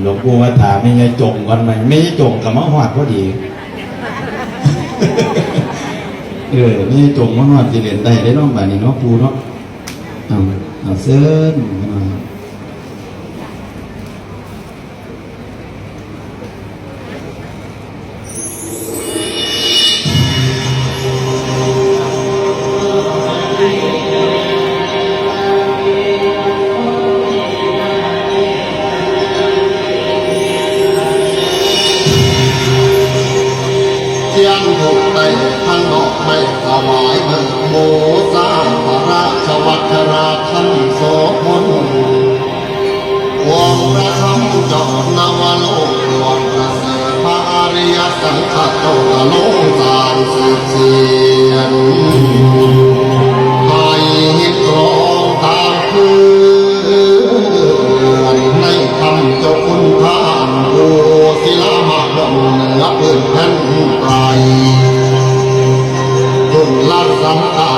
หลวงปู่ว่าถามไม่ไงจงก่อนไหมไม่ใช่จงกับมะฮอดพอดีเออไม่ใช่จงมะฮอดสิเรียนได้ได้น้องบาดนี้เนาะปู่เนาะเอาเอาเส้น เทียนหกไต่ท่านดอกไม่ถวายเบิกโมสร้างพระราชวัชราท่านโสมนวงประคำจอดนวโลกวงประเสริฐพระอริยสังฆเจ้าตโลงจานสืบเสียน ผ่นไตรรุ่นละสังกา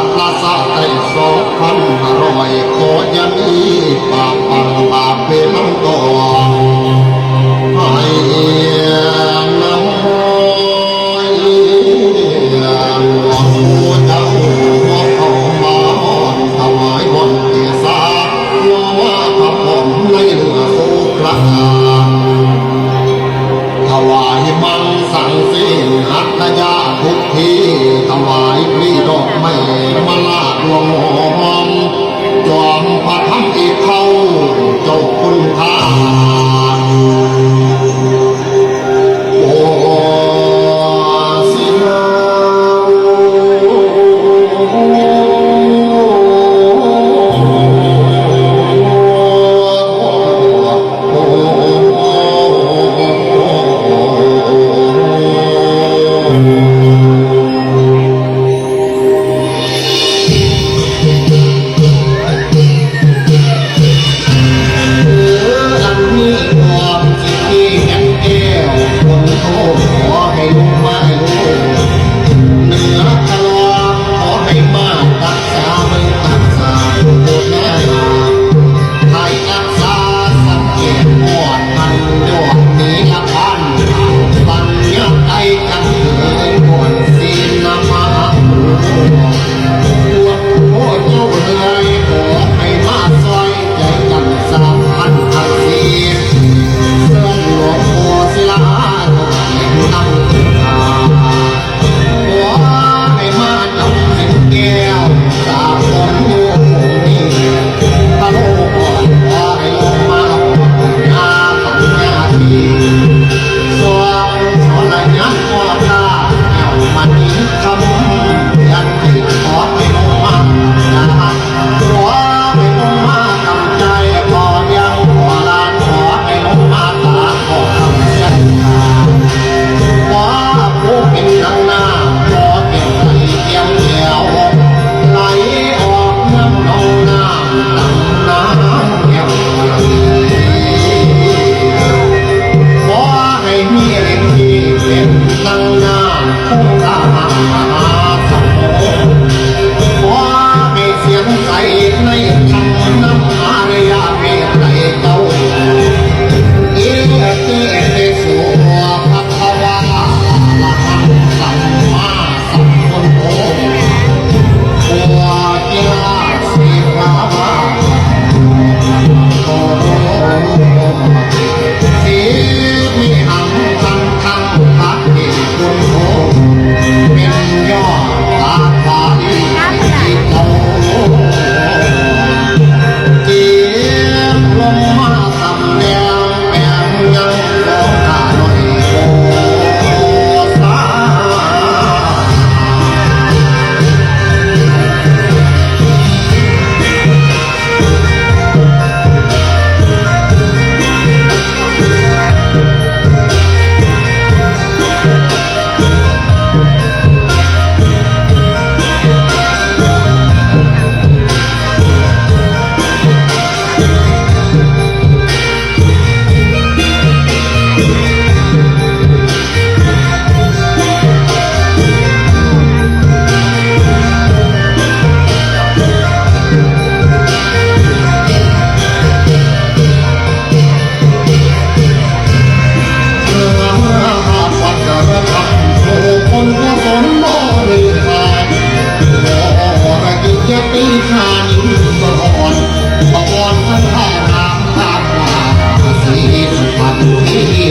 ไม่มาลาดวง aqui.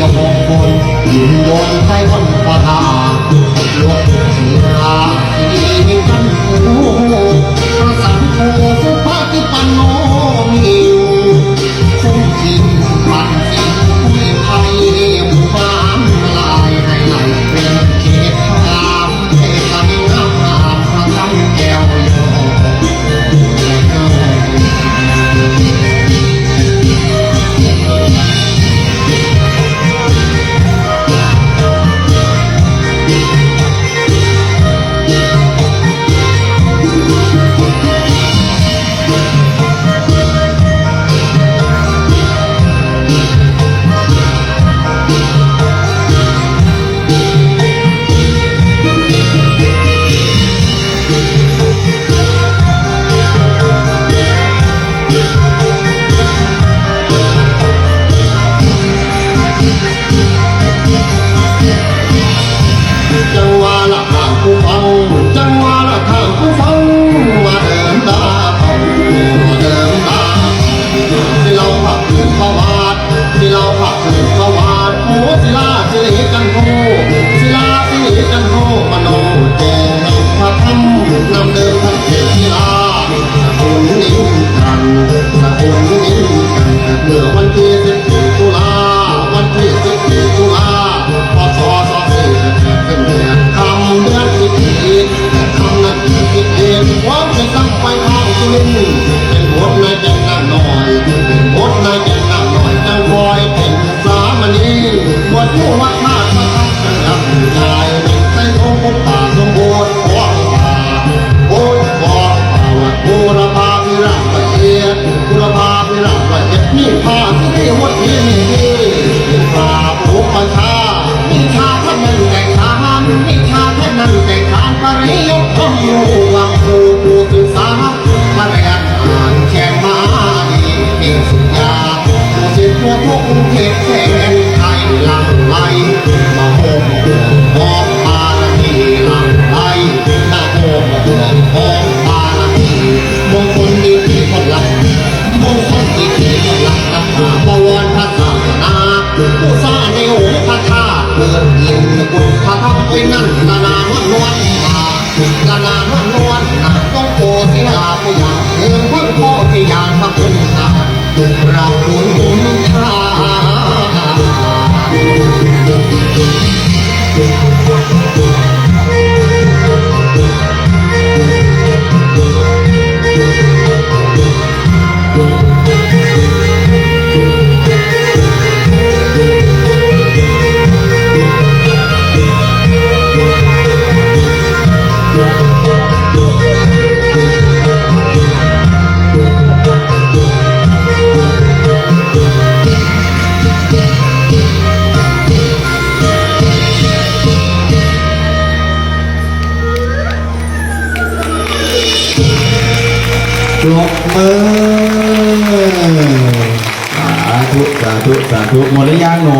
วมงคลยินยงไทยคนฟ้า มือสาธุสาธุสาธุหมดหรือยังหนู